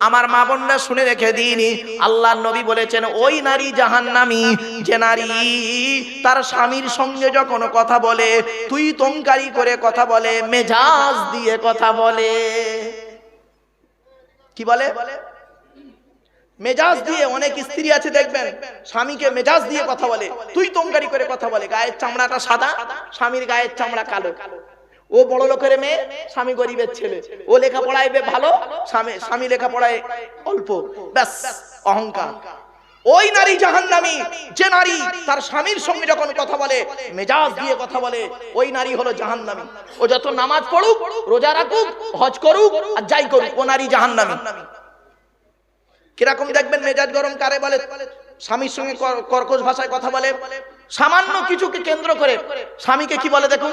আমার মা বোনরা শুনে রেখে দিন, আল্লাহ নবী বলেছেন, ওই নারী জাহান্নামী, যে নারী তার স্বামীর সঙ্গে যখন কথা বলে, তুই তঙ্কারি করে কথা বলে, মেজাজ দিয়ে কথা বলে। কি বলে? মেজাজ দিয়ে অনেক স্ত্রী আছে, দেখবেন, স্বামীকে মেজাজ দিয়ে কথা বলে, তুই তঙ্কারি করে কথা বলে, গায়ের চামড়াটা সাদা, স্বামীর গায়ের চামড়া কালো। কালো ও বড় লোকের মেয়ে, স্বামী গরিবের ছেলে। ও লেখাপড়ায় ভালো, স্বামী স্বামী লেখাপড়ায় অল্প। ব্যাস, অহংকার। ওই নারী জাহান্নামী, যে নারী তার স্বামীর সঙ্গে যখন কথা বলে, মেজাজ দিয়ে কথা বলে, ওই নারী হলো জাহান্নামী। ও যত নামাজ পড়ুক, রোজা রাখুক, হজ করুক আর যাই করুক, ও নারী জাহান্নামী। কীরকম দেখবেন মেজাজ গরম কারে বলে? স্বামীর সঙ্গে কর্কশ ভাষায় কথা বলে। সামান্য কিছুকে কেন্দ্র করে স্বামীকে কি বলে দেখুন?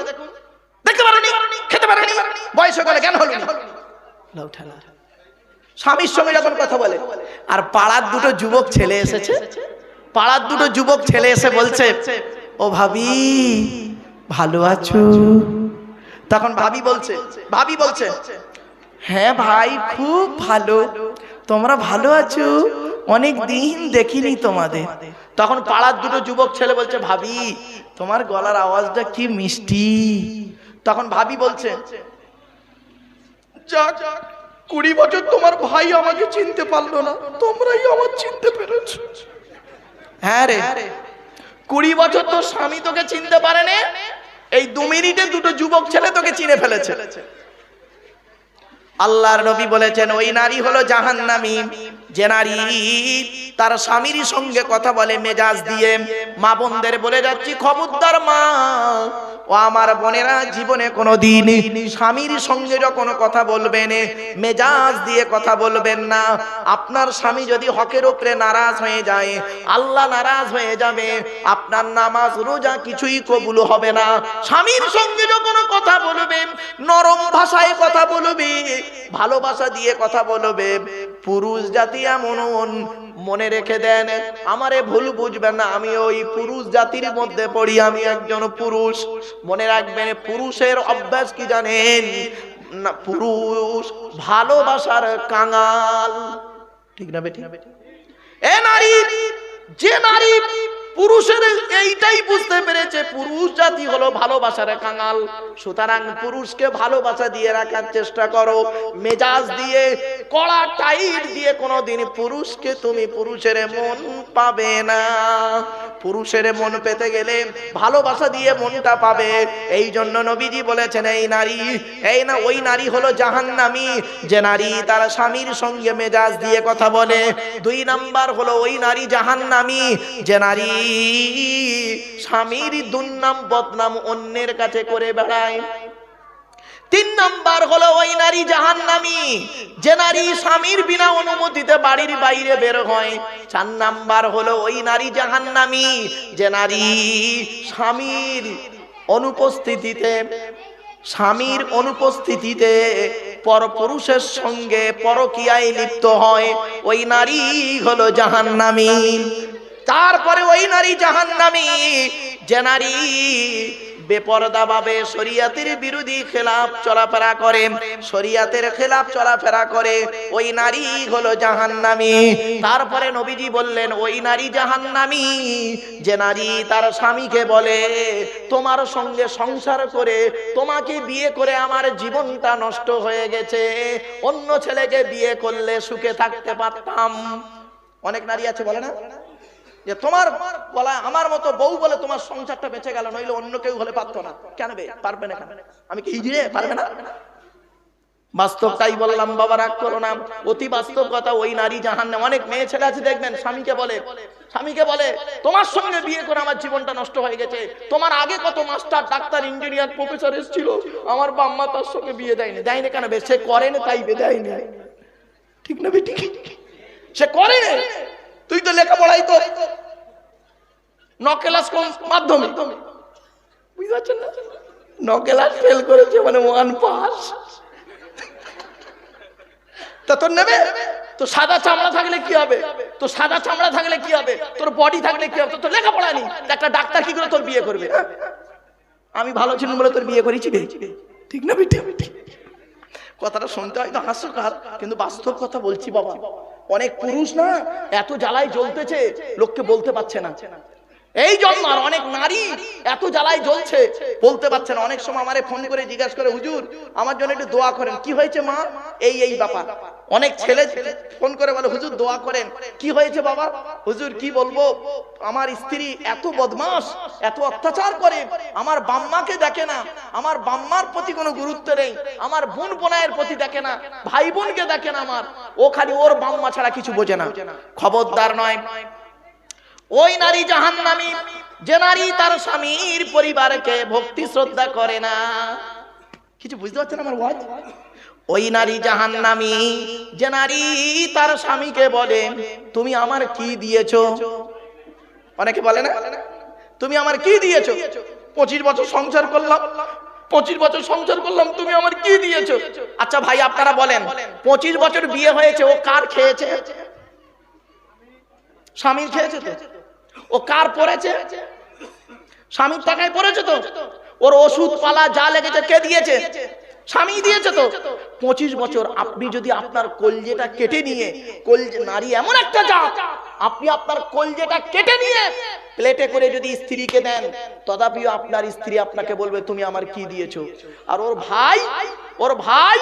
পারেনি খেতে পারেনি। বয়স জ্ঞান হলো না। স্বামীর সঙ্গে যখন কথা বলে আর পাড়ার দুটো যুবক ছেলে এসেছে পাড়ার দুটো যুবক ছেলে এসে বলছে ও ভাবি ভালো আছো? তখন ভাবি বলছে ভাবি বলছে হ্যাঁ ভাই খুব ভালো। তোমরা ভালো আছো? অনেক দিন দেখিনি তোমাদের। তখন পাড়ার দুটো যুবক ছেলে বলছে ভাবি তোমার গলার আওয়াজটা কি মিষ্টি। তখন ভাবি বলছে যাক কুড়ি বছর তোমার ভাই আমাকে চিনতে পারল না তোমরাই আমার চিনতে পেরেছ। হ্যাঁ রে। কুড়ি বছর তোর স্বামী তোকে চিনতে পারে না এই দু মিনিটে দুটো যুবক ছেলে তোকে চিনে ফেলেছে। আল্লাহর নবী বলেছেন ওই নারী হলো জাহান্নামী। যে নারী তার স্বামীর সঙ্গে কথা বলে, মেজাজ দিয়ে মা বোনদের বলে যাচ্ছি, খবরদার মা, ও আমার বোনেরা জীবনে কোনো দিন স্বামীর সঙ্গে যখন কথা বলবেন, মেজাজ দিয়ে কথা বলবেন না। আপনার স্বামী যদি হকের উপরে নারাজ হয়ে যায়, আল্লাহ নারাজ হয়ে যাবে। আপনার নামাজ, রোজা কিছুই কবুল হবে না। স্বামীর সঙ্গে যখন কথা বলবেন, নরম ভাষায় কথা বলবে, ভালোবাসা দিয়ে কথা বলবে পুরুষ জাতি এমন মনে রেখে দেন, আমারে ভুল বুঝবেন না, আমি ওই পুরুষ জাতির মধ্যে পড়ি, আমি একজন পুরুষ। মনে রাখবেন, পুরুষের অভ্যাস কি জানেন? না, পুরুষ ভালোবাসার কাঙাল। ঠিক না বেটি? এ নারী, যে নারী পুরুষের এইটাই বুঝতে পেরেছে, পুরুষ জাতি হলো ভালোবাসার কাঙাল। সুতরাং পুরুষকে ভালোবাসা দিয়ে রাখার চেষ্টা করো, মেজাজ দিয়ে, কড়া টাইট দিয়ে কোনোদিন পুরুষকে তুমি পুরুষের মন পাবে না। পুরুষের মন পেতে গেলে ভালোবাসা দিয়ে মনটা পাবে। এই জন্য নবীজি বলেছেন, এই নারী, এই না, ওই নারী হলো জাহান্নামী। যে নারী তার স্বামীর সঙ্গে মেজাজ দিয়ে কথা বলে। দুই নাম্বার হলো, ওই নারী জাহান্নামী। যে নারী স্বামীর দুর্নাম বদনাম অন্যের কাছে করে বেড়ায়। তিন নাম্বার হলো ওই নারী জাহান্নামী। যে নারী স্বামীর বিনা অনুমতিতে বাড়ির বাইরে বের হয়। চার নাম্বার হলো ওই নারী জাহান্নামী। যে নারী স্বামীর অনুপস্থিতিতে স্বামীর অনুপস্থিতিতে পরপুরুষের সঙ্গে পরকিয়ায় লিপ্ত হয়। ওই নারী হলো জাহান্নামী। তারপরে ওই নারী জাহান্নামী। যে নারী বেপরদা ভাবে শরিয়াতের বিরোধী খেলাফ চলাফেরা করে, শরিয়াতের খেলাফ চলাফেরা করে, ওই নারী হলো জাহান্নামী। তারপরে নবীজি বললেন, ওই নারী জাহান্নামী, যে নারী তার স্বামীকে বলে, তোমার সঙ্গে সংসার করে, তোমাকে বিয়ে করে আমার জীবনটা নষ্ট হয়ে গেছে, অন্য ছেলেকে বিয়ে করলে সুখে থাকতে পারতাম। অনেক নারী আছে, বলে না? যে তোমার বলা আমার মতো বউ বলে তোমার সংসারটা বেঁচে গেল, নইলে অন্য কেউ হলে পারতো না। কেন পারবে না আমি কি হিজড়ে? পারবে না? বাস্তবটাই বললাম, বাবা, রাগ করো না। অতি বাস্তব কথা, ওই নারী জাহান অনেক মেয়ে ছেলে আছে, দেখবেন, স্বামীকে বলে স্বামীকে বলে, তোমার সঙ্গে বিয়ে করে আমার জীবনটা নষ্ট হয়ে গেছে। তোমার আগে কত মাস্টার, ডাক্তার, ইঞ্জিনিয়ার, প্রফেসর এসেছিল। আমার বাম্মা তার সঙ্গে বিয়ে দেয়নি। দেয়নি কেন সে করেনি তাই বে, দেয়নি। ঠিক না বে, ঠিক? সে করে না তুই তো লেখাপড়াই তো। ন ক্লাস মাধ্যমে বুঝতে পারছেন না? ন ক্লাস ফেল করেছে মানে ওয়ান পাস তা তোর নেবে? তো সাদা চামড়া থাকলে কি হবে? তো সাদা চামড়া থাকলে কি হবে? তোর বডি থাকলে কি হবে? তোর লেখাপড়া নেই। একটা ডাক্তার কি করে তোর বিয়ে করবে? আমি ভালো ছিলাম বলে তোর বিয়ে করেছি। ঠিক না বেটি? কথাটা শুনতে হয়তো হাস্যকার, কিন্তু বাস্তব কথা বলছি বাবা। অনেক পুরুষ না, এত জ্বালায় জ্বলতেছে, লোককে বলতে পারছে না। এই জন্য আর অনেক নারী এত জ্বালায় জ্বলছে। বলতে পারছে না অনেক সময় আমারে ফোন করে জিজ্ঞাসা করে হুজুর আমার জন্য একটু দোয়া করেন। কি হয়েছে মা? এই এই ব্যাপার। অনেক ছেলে ফোন করে বলে হুজুর দোয়া করেন। কি হয়েছে বাবা? হুজুর কি বলব? আমার স্ত্রী এত বদমাস এত অত্যাচার করে আমার বাম্মাকে দেখে না আমার বাম্মার প্রতি কোনো গুরুত্ব নেই আমার বোন বোনায়ের প্রতি দেখে না ভাই বোনকে দেখে না আমার। ও খালি ওর বাম্মা ছাড়া কিছু বোঝে না। খবরদার নয়। ওই নারী জাহান্নামী, যে নারী তার স্বামীর পরিবারকে ভক্তি শ্রদ্ধা করে না। কিছু বুঝতে পারছেন আমার ওয়াজ? ওই নারী জাহান্নামী, যে নারী তার স্বামীকে বলে, তুমি আমার কি দিয়েছ? অনেকে বলে না, তুমি আমার কি দিয়েছ? পঁচিশ বছর সংসার করলাম, পঁচিশ বছর সংসার করলাম, তুমি আমার কি দিয়েছ? আচ্ছা ভাই, আপনারা বলেন, পঁচিশ বছর বিয়ে হয়েছে, ও কার খেয়েছে? স্বামীর খেয়েছে তো? ও কার পড়েছে? স্বামীর টাকায় পড়েছে তো? ওর ওষুধ পালা যা লেগেছে কে দিয়েছে? স্বামী দিয়েছে তো? পঁচিশ বছর আপনি যদি আপনার কলজেটা কেটে নিয়ে, কলজে নারী এমন একটা জাত আপনি আপনার কলজেটা কেটে নিয়ে প্লেটে করে যদি স্ত্রীকে দেন, তথাপিও আপনার স্ত্রী আপনাকে বলবে, তুমি আমার কি দিয়েছ? আর ওর ভাই ওর ভাই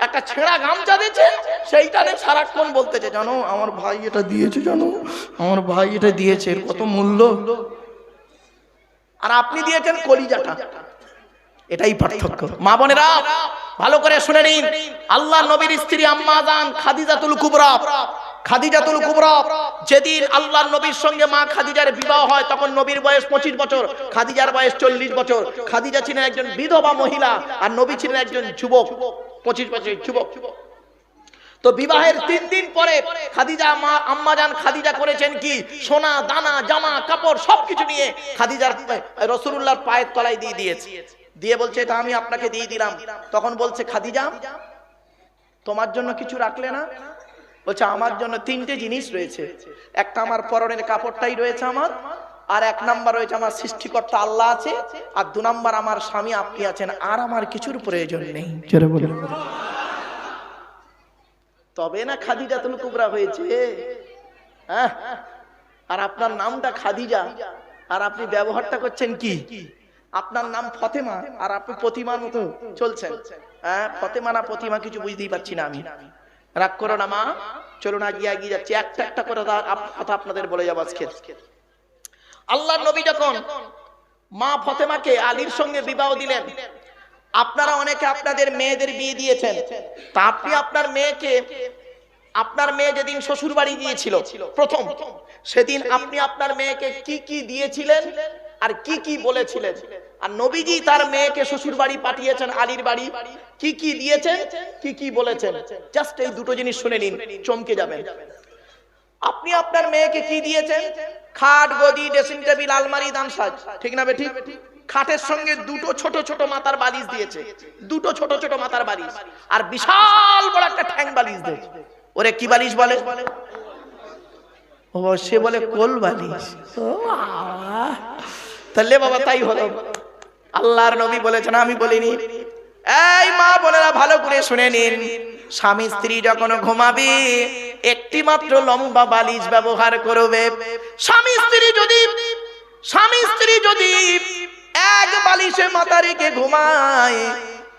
একটা ছেঁড়া গামছা দিয়েছে সেইটানে সারাক্ষণ বলতেছে, জানো, আমার ভাই এটা দিয়েছে, জানো, আমার ভাই এটা দিয়েছে, এর কত মূল্য? আর আপনি দিয়েছেন কলিজাটা। এটাই পার্থক্য। মা বোনেরা, ভালো করে শুনে নিন। আল্লাহ নবীর স্ত্রী আম্মা জান খাদিজাতুল কুবরা। খাদিজাতুল কুবরা। যেদিন আল্লাহ নবীর সঙ্গে মা খাদিজার বিবাহ হয়, তখন নবীর বয়স পঁচিশ বছর, খাদিজার বয়স চল্লিশ বছর। খাদিজা ছিলেন একজন বিধবা মহিলা আর নবী ছিলেন একজন যুবক, পঁচিশ বছরের যুবক। তো বিবাহের তিন দিন পরে খাদিজা মা, আম্মা জান খাদিজা করেছেন কি? সোনা, দানা, জামা, কাপড় সবকিছু নিয়ে খাদিজার রসুল্লাহর পায়ের তলায় দিয়ে দিয়েছে। দিয়ে বলছে, এটা আমি আপনাকে দিয়ে দিলাম। তখন বলছে, খাদিজা, তোমার জন্য কিছু রাখলে না? বলছে আমার জন্য তিনটে জিনিস রয়েছে। একটা আমার পরনের কাপড়টাই রয়েছে আমার আর এক নাম্বার রয়েছে আমার সৃষ্টিকর্তা আল্লাহ আছে আর দু নাম্বার আমার স্বামী আপনি আছেন আর আমার কিছুর প্রয়োজন নেই। তবে না খাদিজা খাদিজাতুল কুবরা হয়েছে? হ্যাঁ? আর আপনার নামটা খাদিজা। আর আপনি ব্যবহারটা করছেন কি? আপনার নাম ফতেমা আর আপনি প্রতিমার মতো চলছেন। হ্যাঁ ফতেমা না প্রতিমা কিছু বুঝতেই পারছি না আমি। রাগ করো না, মা। চলুন আগিয়ে এগিয়ে যাচ্ছি। একটা একটা করে কথা আপনাদের বলে যাব আজকে। আল্লাহ নবী যখন মা ফতেমাকে আলীর সঙ্গে বিবাহ দিলেন, আপনারা অনেকে আপনাদের মেয়েদের বিয়ে দিয়েছেন। তা আপনি আপনার মেয়েকে, আপনার মেয়ে যেদিন শ্বশুর বাড়ি গিয়েছিল, প্রথম, সেদিন আপনি আপনার মেয়েকে কি কি দিয়েছিলেন? আর কি কি বলেছিলেন? আর নবীজি তার মেয়েকে শ্বশুর বাড়ি পাঠিয়েছেন, আলীর বাড়ি। কি কি দিয়েছেন কি কি বলেছেন? জাস্ট এই দুটো জিনিস শুনে নিন, চমকে যাবেন। আপনি আপনার মেয়েকে কি দিয়েছেন? খাট, গদি ড্রেসিং টেবিল আলমারি, দান সাজ। ঠিক না বেঠিক? খাটের সঙ্গে দুটো ছোট ছোট মাথার বালিশ দিয়েছে। দুটো ছোট ছোট মাথার বালিশ। আর বিশাল বড় একটা ঠ্যাং বালিশ দিয়েছে। ওরে কি বালিশ বলে? ও, সে বলে কোল বালিশ। ও। তাহলে বাবা তাই হলো। আল্লাহর নবী বলেছেন, আমি বলিনি। এই মা বোনেরা ভালো করে শুনে নিন। স্বামী স্ত্রী যখন ঘুমাবে, একটি মাত্র লম্বা বালিশ ব্যবহার করবে। স্বামী স্ত্রী যদি স্বামী স্ত্রী যদি এক বালিশে মাথা রেখে ঘুমায়,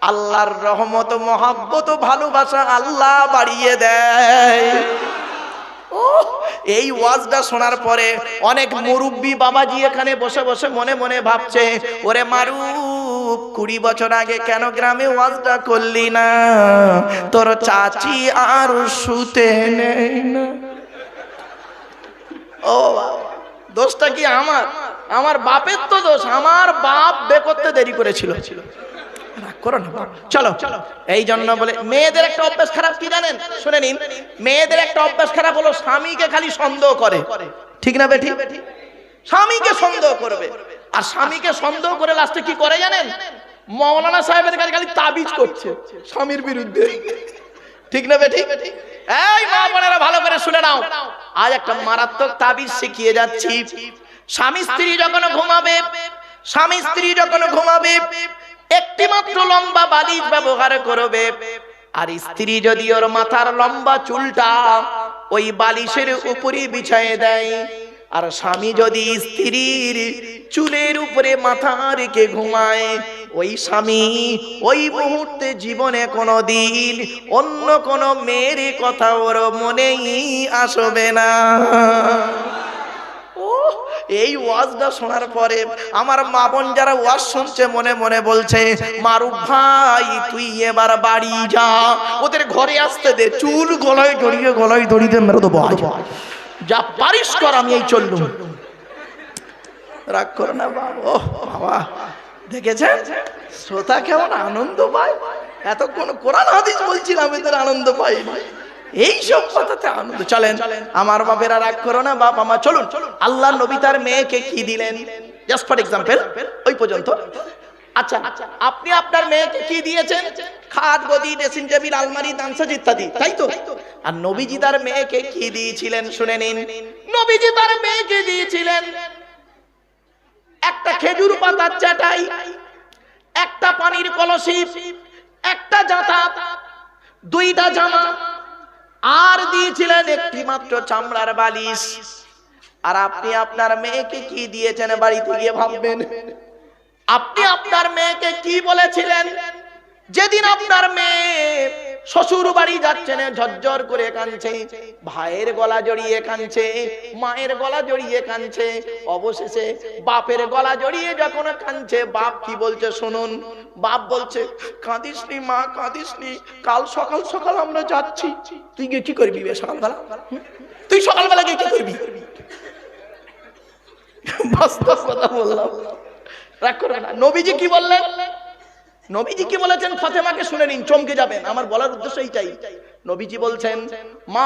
আল্লাহর রহমত, মহাব্বত, ভালোবাসা আল্লাহ বাড়িয়ে দেয়। এই ওয়াজটা শোনার পরে অনেক মুরব্বী বাবাজি এখানে বসে বসে মনে মনে ভাবছে, ওরে মারু কুড়ি বছর আগে কেন গ্রামে ওয়াজটা করলি না? তোর চাচি আর শুতে নেই না। ও দোষটা কি আমার? আমার বাপের তো দোষ, আমার বাপ বে করতে দেরি করেছিল। রাগ চলো। এই জন্য বলে, মেয়েদের একটা খারাপ, কি জানেন? শুনে নিন। মেয়েদের একটা অভ্যাস খারাপ হলো, স্বামীকে খালি সন্দেহ করে। ঠিক না, বেঠি? স্বামীকে সন্দেহ করবে। আর স্বামীকে সন্দেহ করে লাস্টে কি করে জানেন? মৌলানা সাহেবের কাছে খালি তাবিজ করছে, স্বামীর বিরুদ্ধে। ঠিক না, বেঠি? এই মা ভালো করে শুনে নাও। আজ একটা মারাত্মক তাবিজ শিখিয়ে যাচ্ছি। স্বামী স্ত্রী যখন ঘুমাবে, স্বামী স্ত্রী যখন ঘুমাবে একটি মাত্র লম্বা বালিশ ব্যবহার করবে। আর স্ত্রী যদি ওর মাথার লম্বা চুলটা ওই বালিশের উপরে বিছায়ে দেয়, আর স্বামী যদি স্ত্রীর চুলের উপরে মাথা রেখে ঘুমায়, ওই স্বামী ওই মুহূর্তে জীবনে কোনো দিন অন্য কোনো মেয়ের কথা ওর মনেই আসবে না। এই ওয়াজটা শোনার পরে আমার মা বোন যারা ওয়াজ শুনছে, মনে মনে বলছে, মারুফ ভাই, তুই এবার বাড়ি যা। ওদের ঘরে আসতে দে, চুল গলায় জড়িয়ে গলায় জড়িয়ে মেরে দেবো যা পারিস কর, আমি এই চললুম। রাগ করো না বাবা বাবা। দেখেছেন? শ্রোতা কেমন আনন্দ পায়? এতক্ষণ কোরআন হাদিস বলছিলাম, এদের আনন্দ পাই এই সব কথাতে আনন্দ, চলেন। আমার বাপেরা রাগ করো না, বাপ আমার, চলুন। আল্লাহ নবী তার মেয়েকে কি দিলেন? জাস্ট ফর এক্সাম্পল ওই পর্যন্ত। আচ্ছা আপনি আপনার মেয়েকে কি দিয়েছেন? খাট গদি ড্রেসিং টেবিল আলমারি, দানসাজ ইত্যাদি, তাই তো? আর নবীজি তার মেয়েকে কি দিয়েছিলেন, শুনে নিন। নবীজি তার মেয়েকে দিয়েছিলেন একটা খেজুর পাতার চাটাই, একটা পানির কলসি, একটা জাতা, দুইটা জামা আর দিয়েছিলেন একটি মাত্র চামড়ার বালিশ। আর আপনি আপনার মেয়েকে কি দিয়েছেন বাড়িতে গিয়ে ভাববেন? আপনি আপনার মেয়েকে কি বলেছিলেন? যেদিন আপনার মেয়ে শ্বশুর বাড়ি যাচ্ছেন ঝরঝর করে কাঁদছে, ভাইয়ের গলা জড়িয়ে কাঁদছে, মায়ের গলা জড়িয়ে কাঁদছে, অবশেষে বাপের গলা জড়িয়ে যখন কাঁদছে, বাপ কি বলছে, শুনুন। বাপ বলছে কাঁদিসনি মা কাঁদিসনি কাল সকাল সকাল আমরা যাচ্ছি। তুই গিয়ে কি করবি সকালবেলা? তুই সকালবেলা গিয়ে কি করবি? না। নবীজি বললেন? নবীজি বলেছেন? শুনে নিন, চমকে যাবেন। আমার বলার নবীজি বলছেন, মা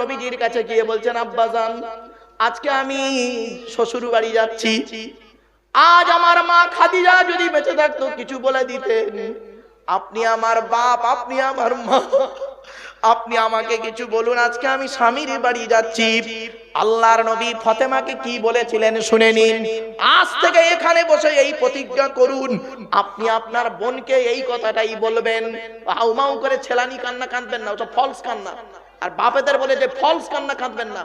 নবীজির কাছে গিয়ে বলছেন আব্বাজান আজকে আমি শ্বশুর বাড়ি যাচ্ছি। আজ আমার মা খাদিজা যদি বেঁচে থাকতো, কিছু বলে দিতেন। আপনি আমার বাপ, আপনি আমার মা, আপনি আমাকে কিছু বলুন, আজকে আমি স্বামীর বাড়ি যাচ্ছি। আল্লাহর নবী ফতেমাকে কি বলেছিলেন শুনে নিন। আজ থেকে এখানে বসে এই প্রতিজ্ঞা করুন। আপনি আপনার বোনকে এই কথাটাই বলবেন। হাউমাউ করে ছেলানি কান্না কাঁদবেন না, ওটা ফলস কান্না। আর বাপেদের বলে যে ফলস কান্না কাঁদবেন না।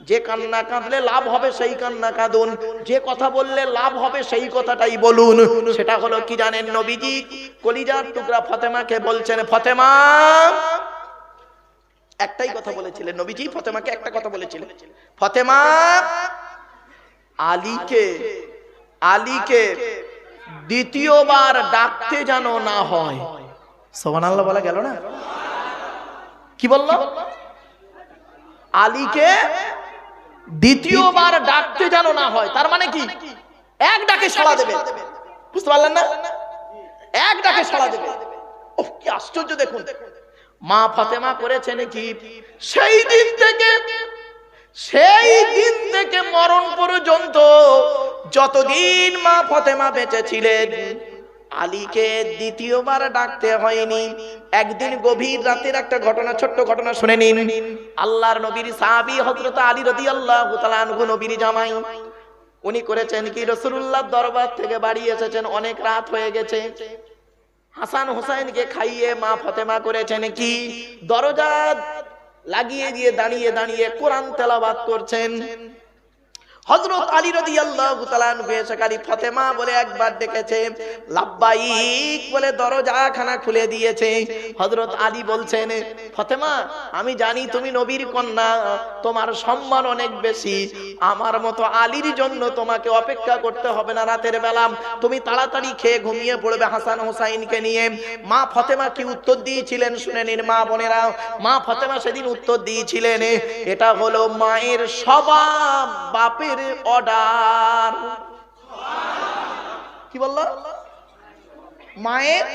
যে কান্না কাঁদলে লাভ হবে সেই কান্না কাঁদুন। যে কথা বললে লাভ হবে সেই কথাটাই বলুন। সেটা হলো কি জানেন নবীজি? কলিজার টুকরা ফতেমাকে বলছেন, ফতেমা! একটাই কথা বলেছিলেন নবীজি, ফতেমাকে একটা কথা বলেছিলেন। ফতেমা! আলীকে আলীকে দ্বিতীয়বার ডাকতে যেন না হয়। সোমান আল্লাহ বলা গেল না? কি বলল? আলীকে দ্বিতীয়বার ডাকতে যেন না হয়, তার মানে কি? এক ডাকে সাড়া দেবে। বুঝতে পারলেন না? এক ডাকে সাড়া দেবে। ও কি আশ্চর্য দেখুন। মা ফাতেমা করেছেন কি সেই দিন থেকে, সেই দিন থেকে মরণ পর্যন্ত যতদিন মা ফাতেমা বেঁচে ছিলেন আলীকে দ্বিতীয়বার ডাকতে হয়নি। একদিন গভীর রাতের একটা ঘটনা, ছোট্ট ঘটনা শুনে নিন। আল্লাহর নবীর সাহাবী হযরত আলী তাআলা আনহু নবীর জামাই। উনি করেছেন কি, রাসূলুল্লাহ দরবার থেকে বাড়ি এসেছেন, অনেক রাত হয়ে গেছে। হাসান হুসাইনকে খাইয়ে মা ফতেমা করেছেন কি, দরজা লাগিয়ে দিয়ে দাঁড়িয়ে দাঁড়িয়ে কোরআন তেলাবাত করছেন। হযরত আলী আনহু এসেকারী ফতেমা বলে একবার ডেকেছে। লাব্বাইক বলে দরজা খানা খুলে দিয়েছে। হযরত আলী বলছেন, ফতেমা, আমি জানি তুমি নবীর কন্যা, তোমার সম্মান অনেক বেশি। আমার মতো আলীর জন্য তোমাকে অপেক্ষা করতে হবে না রাতের বেলা। তুমি তাড়াতাড়ি খেয়ে ঘুমিয়ে পড়বে হাসান হোসাইনকে নিয়ে। মা ফতেমা কি উত্তর দিয়েছিলেন শুনে নিন মা বোনেরা। মা ফতেমা সেদিন উত্তর দিয়েছিলেন, এটা হলো মায়ের স্বভাব, বাপের অর্ডার কি বলল? মায়ের?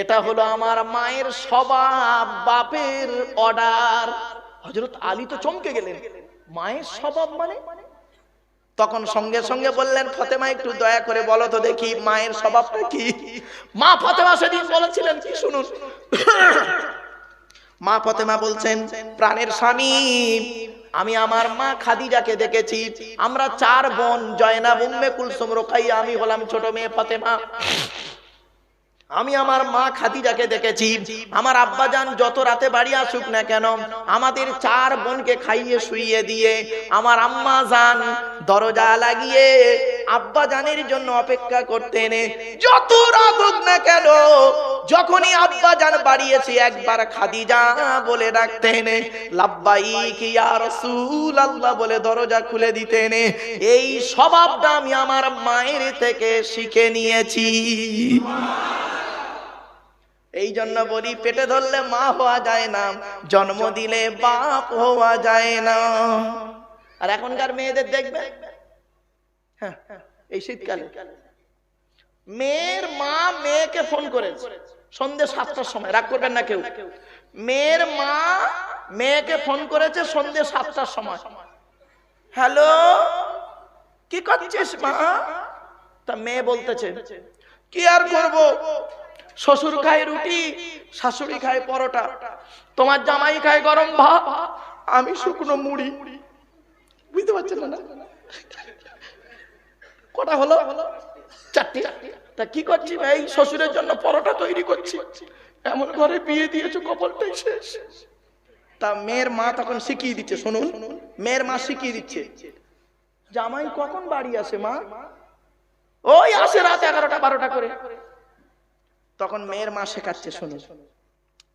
এটা হলো আমার মায়ের স্বভাব, বাপের অর্ডার হজরত আলী তো চমকে গেলেন। মায়ের স্বভাব মানে? তখন সঙ্গে সঙ্গে বললেন, ফতেমা, একটু দয়া করে বলো তো দেখি মায়ের স্বভাবটা কি? মা ফতেমা সেদিন বলেছিলেন, কি শুনুন? মা ফতেমা বলছেন, প্রাণের স্বামী আমি আমার মা খাদিজাকে দেখেছি। আমরা চার বোন, জয়নাব, উম্মে কুলসুম, রোকাইয়া, আমি হলাম ছোট মেয়ে ফাতেমা। আমি আমার মা খাদিজাকে দেখেছি। আমার আব্বাজান যত রাতে বাড়ি আসুক না কেন, আমাদের চার বোনকে খাইয়ে শুইয়ে দিয়ে, আমার আম্মা জান দরজা লাগিয়ে আব্বা জানের জন্য অপেক্ষা করতেন। যত রাত হোক না কেন, যখনই আব্বা জান বাড়িয়েছি, একবার খাদিজা বলে ডাকতেন, লাব্বাইক ইয়া রাসূল আল্লাহ বলে দরজা খুলে দিতেন। এই স্বভাবটা আমি আমার মায়ের থেকে শিখে নিয়েছি। এই জন্য বলি, পেটে ধরলে মা হওয়া যায় না, জন্ম দিলে বাপ হওয়া যায় না। আর এখনকার মেয়েদের দেখবে হ্যাঁ, এই শীতকালে। মেয়ের মা মেয়েকে ফোন করেছে। সন্ধে সাতটার সময়। রাগ করবেন না কেউ। মেয়ের মা মেয়েকে ফোন করেছে সন্ধে সাতটার সময়। হ্যালো? কি করছিস মা? তা মেয়ে বলতেছে কি আর করব? শ্বশুর খায় রুটি শাশুড়ি খায় পরোটা। তোমার জামাই খায় গরম ভাত। আমি শুকনো মুড়ি। বুঝতে পারছেন না? কটা হলো চারটি। তা কি করছি ভাই? শ্বশুরের জন্য পরোটা তৈরি করছি। এমন ঘরে বিয়ে দিয়েছ, কপালটাই শেষ। তা মেয়ের মা তখন শিখিয়ে দিচ্ছে, শুনুন। মেয়ের মা শিখিয়ে দিচ্ছে। জামাই কখন বাড়ি আসে মা? ওই আসে রাত এগারোটা, বারোটা করে। তখন মেয়ের মা শেখাচ্ছে শোনো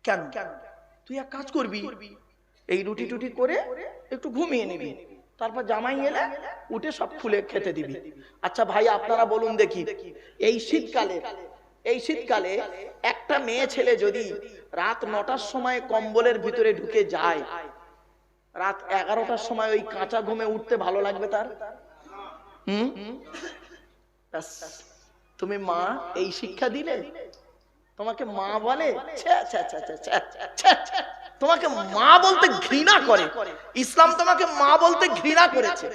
কেন? তুই এক কাজ করবি, এই রুটি টুটি করে একটু ঘুমিয়ে নিবি। তারপর জামাই এলে উঠে সব খুলে খেতে দিবি। আচ্ছা ভাই আপনারা বলুন দেখি এই শীতকালে এই শীতকালে একটা মেয়ে ছেলে যদি রাত নটার সময় কম্বলের ভিতরে ঢুকে যায় রাত এগারোটার সময় ওই কাঁচা ঘুমে উঠতে ভালো লাগবে তার? হুম? তুমি মা এই শিক্ষা দিলে? তোমাকে মা বলে ছ্যা, ছ্যা, ছ্যা, ছ্যা, ছ্যা, ছ্যা, ছ্যা। তোমাকে মা বলতে ঘৃণা করে। ইসলাম তোমাকে মা বলতে ঘৃণা করেছে।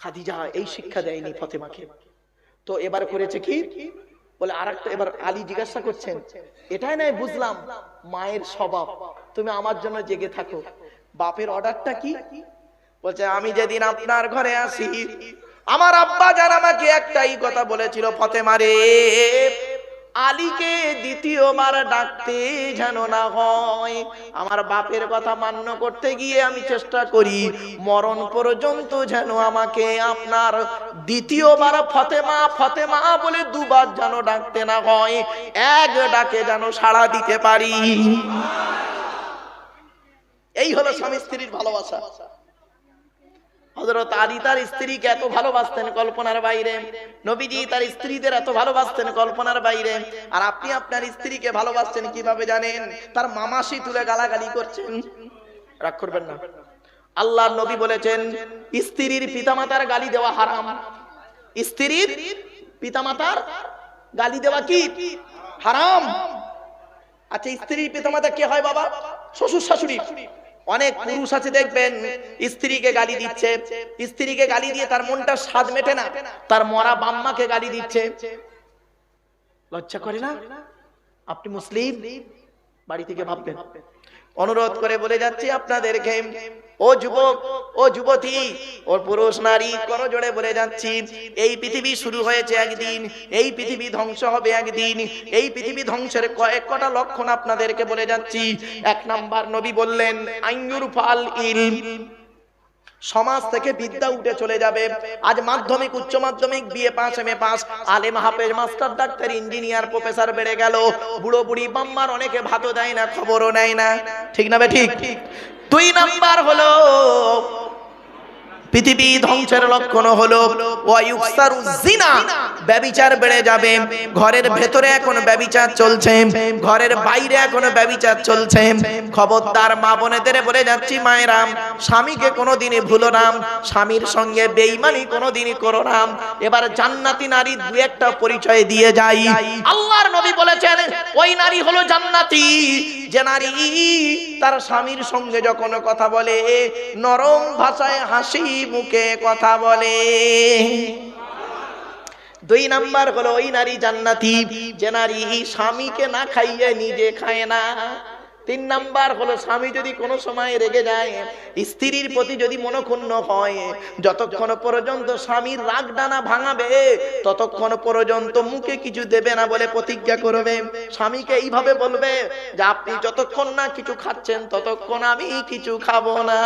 খাদিজা এই শিক্ষা দেয়নি ফতেমাকে। তো এবার করেছে কি? বলে আর এবার আলী জিজ্ঞাসা করছেন, এটাই নয় বুঝলাম, মায়ের স্বভাব। তুমি আমার জন্য জেগে থাকো। বাপের অর্ডারটা কি? বলছে, আমি যেদিন আপনার ঘরে আসি, আমার আব্বা যার আমাকে একটাই কথা বলেছিল, ফতেমা রে আলীকে দ্বিতীয়বার ডাকতে যেন না হয়। আমার বাপের কথা মান্য করতে গিয়ে আমি চেষ্টা করি, মরণ পর্যন্ত যেন আমাকে আপনার দ্বিতীয়বার ফতেমা ফতেমা বলে দুবার যেন ডাকতে না হয়, এক ডাকে যেন সাড়া দিতে পারি। এই হলো স্বামী স্ত্রীর ভালোবাসা। হযরত আলী তার স্ত্রীকে এত ভালোবাসতেন কল্পনার বাইরে, নবীজি তার স্ত্রীদের এত ভালোবাসতেন কল্পনার বাইরে। আর আপনি আপনার স্ত্রীকে ভালোবাসছেন কীভাবে জানেন? তার মামাসি তুলে গালাগালি করছেন। রাগ করবেন না। আল্লাহ নবী বলেছেন, স্ত্রীর পিতামাতার গালি দেওয়া হারাম। স্ত্রীর পিতামাতার গালি দেওয়া কি? হারাম। আচ্ছা স্ত্রীর পিতামাতা কে হয় বাবা? শ্বশুর শাশুড়ি। অনেক পুরুষ আছে, দেখবেন, স্ত্রীকে গালি দিচ্ছে। স্ত্রীকে গালি দিয়ে তার মনটা স্বাদ মেটে না। তার মরা বাম্মাকে গালি দিচ্ছে। লজ্জা করে না? আপনি মুসলিম? বাড়ি থেকে ভাববেন। অনুরোধ করে বলে যাচ্ছি আপনাদেরকে ও যুবক, ও যুবতী, ও পুরুষ নারী, করো জোরে বলে যাচ্ছি। এই পৃথিবী শুরু হয়েছে একদিন, এই পৃথিবী ধ্বংস হবে একদিন, এই পৃথিবী ধ্বংসের কয়েক কটা লক্ষণ আপনাদেরকে বলে যাচ্ছি। এক নাম্বার নবী বললেন আইনুর ফাল ইল সমাজ থেকে বিদ্যা উঠে চলে যাবে। আজ মাধ্যমিক, উচ্চ মাধ্যমিক BA pass M A pass আলেম হাফেজ, মাস্টার, ডাক্তার, ইঞ্জিনিয়ার, প্রফেসর বেড়ে গেল। বুড়ো বুড়ি বাম্মার অনেকে ভাতও দেয় না, খবরও নেয় না। ঠিক না বে ঠিক? দুই নাম্বার হলো পৃথিবী ধ্বংসের লক্ষণ হলো ব্যভিচার বেড়ে যাবে। ঘরের ভেতরে এখন ব্যভিচার চলছে, ঘরের বাইরে এখন ব্যভিচার চলছে। খবরদার মা বোনেদের বলে যাচ্ছি মায়েরাম স্বামীকে কোনোদিনই ভুলো না, স্বামীর সঙ্গে বেইমানি কোনোদিনই করো না। এবার জান্নাতি নারী দু একটা পরিচয় দিয়ে যাই। আল্লাহর নবী বলেছেন, ওই নারী হলো জান্নাতি। যে নারী তার স্বামীর সঙ্গে যখন কথা বলে, নরম ভাষায় হাসি মুখে কথা বলে। দুই নাম্বার হলো, ওই নারী জান্নাতি, যে নারী স্বামীকে না খাইয়ে নিজে খায় না। তিন নাম্বার হলো স্বামী যদি কোনো সময় রেগে যায়, স্ত্রীর প্রতি যদি মনক্ষুণ্ণ হয়, যতক্ষণ পর্যন্ত স্বামীর রাগ ডানা ভাঙাবে, ততক্ষণ পর্যন্ত মুখে কিছু দেবে না বলে প্রতিজ্ঞা করবে। স্বামীকে এইভাবে বলবে যে, আপনি যতক্ষণ না কিছু খাচ্ছেন, ততক্ষণ আমি কিছু খাব না।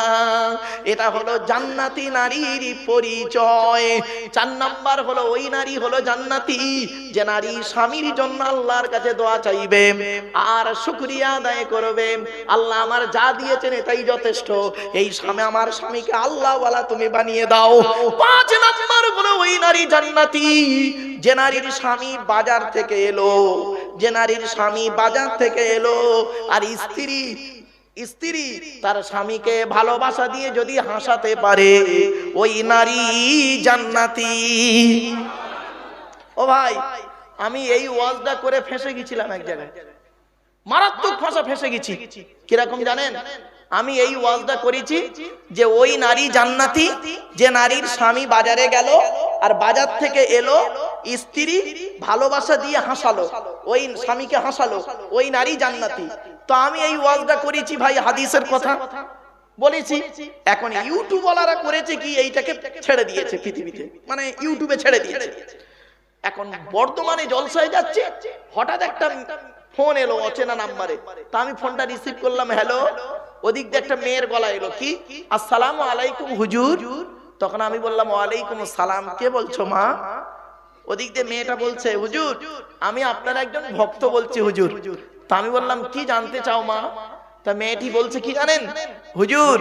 এটা হলো জান্নাতি নারীর পরিচয়। চার নাম্বার হলো, ওই নারী হলো জান্নাতি, যে নারী স্বামীর জন্য আল্লাহর কাছে দোয়া চাইবে। আর শুক্রিয়া আদায় করবে। আল্লাহ আমার যা দিয়েছেন এটাই যথেষ্ট। এই স্বামী আমার স্বামীকে আল্লাহ ওয়ালা তুমি বানিয়ে দাও। পাঁচ নাম্বার হলো ওই নারী জান্নাতি। যে নারীর স্বামী বাজার থেকে এলো, যে নারীর স্বামী বাজার থেকে এলো, আর স্ত্রী স্ত্রী তার স্বামীকে ভালোবাসা দিয়ে যদি হাসাতে পারে, ওই নারী জান্নাতি। ও ভাই, আমি এই ওয়াজটা করে ফেসে গেছিলাম এক জায়গায়। মারাত্মক ভাষা ফেসে গেছি। কীরকম জানেন? আমি এই ওয়াজটা করেছি যে ওই নারী জান্নাতি, যে নারীর স্বামী বাজারে গেল আর বাজার থেকে এলো, স্ত্রী ভালোবাসা দিয়ে হাসালো, ওই স্বামীকে হাসালো, ওই নারী জান্নাতি। তো আমি এই ওয়াজটা করেছি ভাই হাদিসের কথা। বলেছি, এখন ইউটিউব ওয়ালারা করেছে কি, এইটাকে ছেড়ে দিয়েছে পৃথিবীতে। মানে ইউটিউবে ছেড়ে দিয়েছে। এখন বর্তমানে জলসায় যাচ্ছে, হঠাৎ একটা ফোন এলো অচেনা নাম্বারে। তা আমি ফোনটা রিসিভ করলাম, হ্যালো। ওদিক দিয়ে একটা মেয়ের গলা এলো, কি? আসসালামু আলাইকুম, হুজুর। তখন আমি বললাম, ওয়ালাইকুম সালাম কে বলছো মা? ওদিক দিয়ে মেয়েটা বলছে, হুজুর, আমি আপনার একজন ভক্ত বলছি, হুজুর। তা আমি বললাম, কি জানতে চাও মা? তা মেয়েটি বলছে, কি জানেন? হুজুর,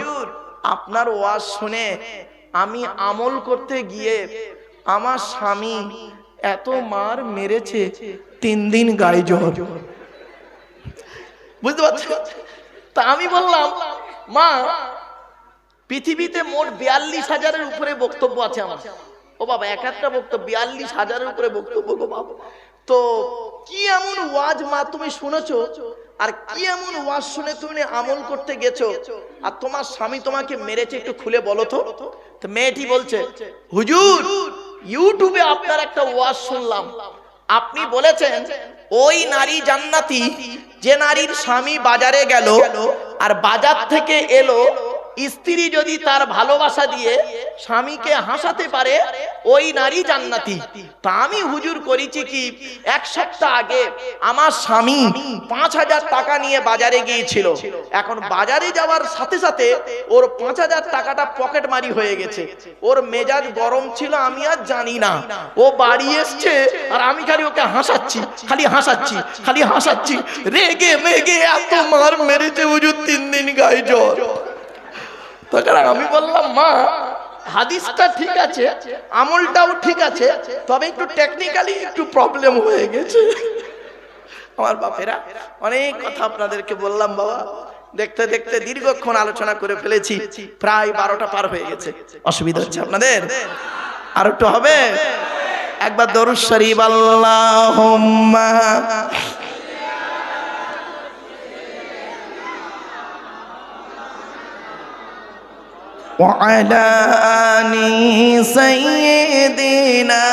আপনার ওয়াজ শুনে আমি আমল করতে গিয়ে আমার স্বামী এত মার মেরেছে, তিন দিন গায়ে জ্বর বুঝতে পারছ? তা আমি বললাম মা পৃথিবীতে মোট বিয়াল্লিশ হাজারের উপরে বক্তব্য আছে আমার। ও বাবা এক একটা বক্তব্য বিয়াল্লিশ হাজারের উপরে বক্তব্য গো বাবা। তো কি এমন ওয়াজ মা তুমি শুনেছ? আর কি এমন ওয়াজ শুনে তুমি আমল করতে গেছো? আর তোমার স্বামী তোমাকে মেরেছে একটু খুলে বলো তো। মেয়েটি বলছে হুজুর ইউটিউবে আপনার একটা ওয়াজ শুনলাম। আপনি বলেছেন ওই নারী জান্নাতি যে নারীর স্বামী বাজারে গেল আর বাজার থেকে এলো স্ত্রী যদি তার ভালোবাসা দিয়ে স্বামীকে হাসাতে পারে, ওই নারী জান্নাতি। তা আমি হুজুর করেছি কি, এক সপ্তাহ আগে আমার স্বামী পাঁচ হাজার টাকা নিয়ে বাজারে গিয়েছিল। এখন বাজারে যাওয়ার সাথে সাথে ওর পাঁচ হাজার টাকাটা পকেট মারি হয়ে গেছে। ওর মেজাজ গরম ছিল, আমি আর জানি না। ও বাড়ি এসছে আর আমি খালি ওকে হাসাচ্ছি, খালি হাসাচ্ছি খালি হাসাচ্ছি। রেগে মেগে এত মার মেরেছে হুজুর, তিন দিন গায়ে জ্বর। তখন আমি বললাম, মা, হাদিসটা ঠিক আছে, আমলটাও ঠিক আছে, তবে একটু টেকনিক্যালি একটু প্রবলেম হয়ে গেছে। আমার বাপেরা, অনেক কথা আপনাদেরকে বললাম, বাবা। দেখতে দেখতে দীর্ঘক্ষণ আলোচনা করে ফেলেছি, প্রায় বারোটা পার হয়ে গেছে। অসুবিধা হচ্ছে আপনাদের? আর একটু হবে? একবার দরুদ আল্লাহুম্মা وعلى آل سيدنا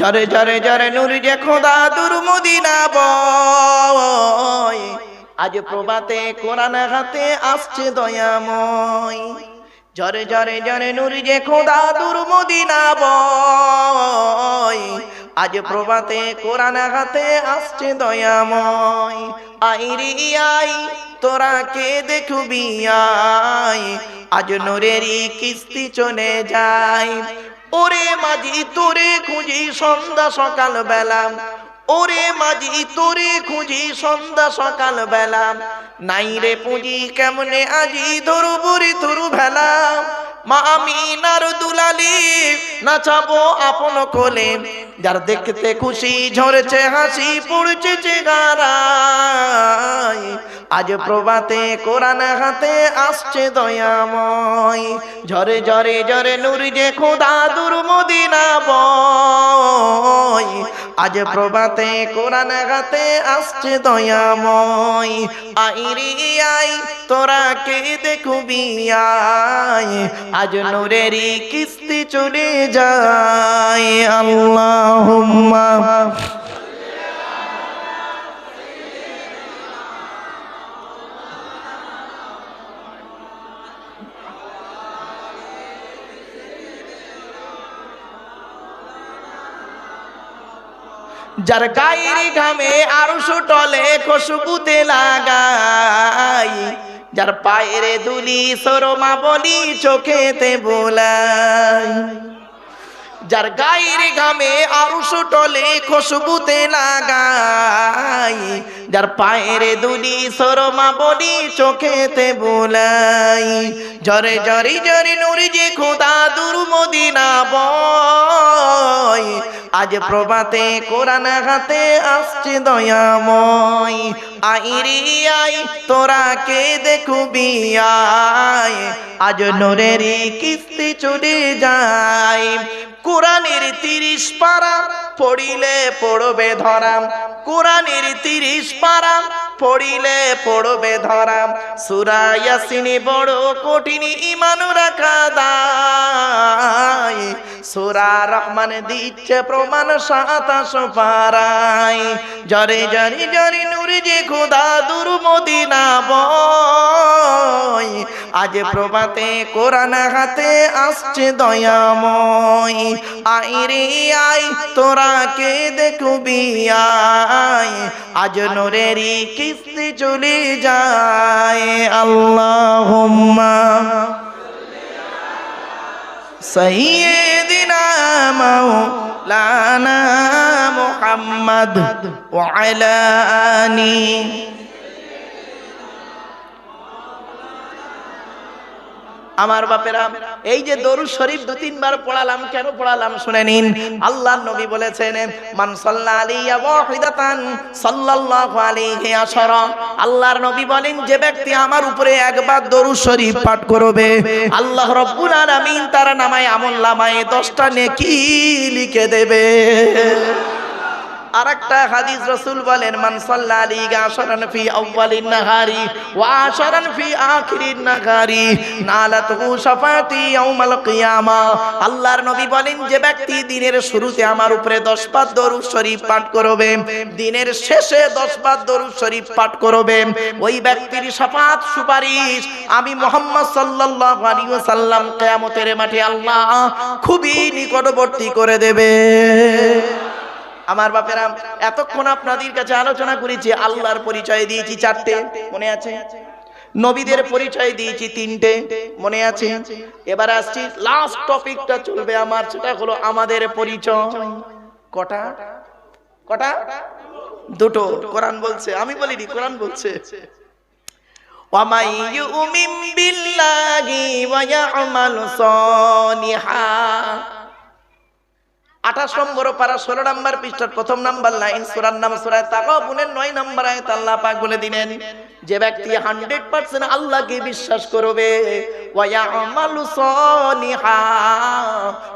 জরে জরে জরে নুর যে খোদা দুর মদিনা বয় আজ প্রভাতে কোরআন হাতে আসছে দয়াময় জরে জরে জরে নুর যে খোদা দুর মদিনা বয় আজ প্রভাতে কোরআন হাতে আসছে দয়াময়। আইরি আই, তোরা কে দেখবি আই? আজ নোরেরই কিস্তি চলে যায়। ওরে মাঝি, তোরে খুঁজি সন্ধ্যা সকাল বেলা। ওরে মাঝি, তোরে খুঁজি সন্ধ্যা সকাল বেলা। নাই রে পুঁজি কেমনে আজি ধরু বুড়ি ধরু ভেলা? মা আমিনার দুলালি নাচাবো আপন কোলে। যার দেখতে খুশি ঝরেছে হাসি পড়ছে চেগারায় আজ প্রভাতে কোরআন হাতে আসছে দয়াময়। ঝরে ঝরে ঝরে নুর যে খোদা দুর মদিনা বয়। আজ প্রভাতে কোরআন হাতে আসছে দয়াময়। আইরি আই, তোরা কে দেখবি আয়? আজ নূরেরই কিস্তি চলে যায়। আল্লাহুম্মা। যার গায়ের ঘামে আরও সুটলে খুশবুতে লাগাই, যার পায়ের দুলি সরমা বলি চোখেতে বোলাই। যার গায়ের ঘামে আরও সুটলে খুশবুতে লাগাই, যার পায়ের দুলি সরমা বলি চোখেতে বোলাই। জরে জরি জরি নুরি যে খোদা দুর মদিনা বয় আজ প্রভাতে কোরআন হাতে আসছে দয়াময়। আইরি আই, তোরা কে দেখুবি আয় আজ নোরেরই কিস্তি চলে যায়। কোরআনের তিরিশ পারা পড়িলে পড়বে ধরাম কোরআনের তিরিশ পারা পড়িলে পড়বে ধরা। সুরা ইয়াসিনি বড় কঠিন, ইমান রাখা দায়। সুরা রহমান দিচ্ছে প্রমাণ সাতাশ পারাই জরে জরি জরি নুরি যে খুদা দুর মদিনা বয়। আজ প্রভাতে কোরআন হাতে আসছে দয়াময়। আই রে আই তোরা কে দেখবি আয়। আজ নোরেরই কিস্তি চলে যায় আল্লাহ সহিদিনা মাওলানা মুহাম্মদ ওয়ালা আমার বাপেরা, এই যে দরুদ শরীফ দু তিনবার পড়ালাম, কেন পড়ালাম শুনে নিন। আল্লাহ নবী বলেছেন আল্লাহর নবী বলেন, যে ব্যক্তি আমার উপরে একবার দরুদ শরীফ পাঠ করবে, আল্লাহ রাব্বুল আলামিন তার নামায় আমল নামায় 10টা নেকি লিখে দেবে। আরেকটা হাদিস রাসূল বলেন, মান সাল্লা আলাইহি আশরান ফি আউয়ালিন নাহারি ওয়া আশরান ফি আখিরিন নাহারি নালাতহু শাফাতি ইয়াউমাল কিয়ামা। আল্লাহর নবী বলেন, যে ব্যক্তি দিনের শুরুতে আমার উপরে 10 বার দরুদ শরীফ পাঠ করবে, দিনের শেষে 10 বার দরুদ শরীফ পাঠ করবে, ওই ব্যক্তির শাফাত সুপারিশ আমি মুহাম্মদ সাল্লাল্লাহু আলাইহি ওয়াসাল্লাম কিয়ামতের মাঠে আল্লাহ খুবই নিকটবর্তী করে দেবে। আমার বাপেরা, এতক্ষণ আপনাদের কাছে আলোচনা করেছি, আল্লাহর পরিচয় দিয়েছি চারটে, মনে আছে? নবীদের পরিচয় দিয়েছি তিনটে, মনে আছে? এবার আসছি লাস্ট টপিকটা চলবে আমার, সেটা হলো আমাদের পরিচয়। কটা? কটা? দুটো, কোরআন বলছে, আমি বলিনি, কোরআন বলছে। বিল্লাহি ওয়া ইয়ামালু সলিহা। আঠাশ নম্বর পারা, ষোলো নম্বর পৃষ্ঠার প্রথম লাইন, সুরার নাম সুরায় নয় পাক বলে দিলেন, যে ব্যক্তি হান্ড্রেড পার্সেন্ট আল্লাহকে বিশ্বাস করবে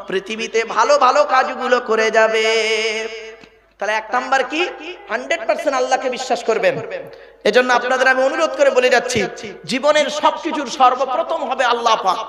পৃথিবীতে ভালো ভালো কাজগুলো করে যাবে। তাহলে এক নাম্বার কি? হান্ড্রেড পার্সেন্ট আল্লাহকে বিশ্বাস করবেন। এজন্য আপনাদের আমি অনুরোধ করে বলে যাচ্ছি, জীবনের সবকিছুর সর্বপ্রথম হবে আল্লাহ পাক।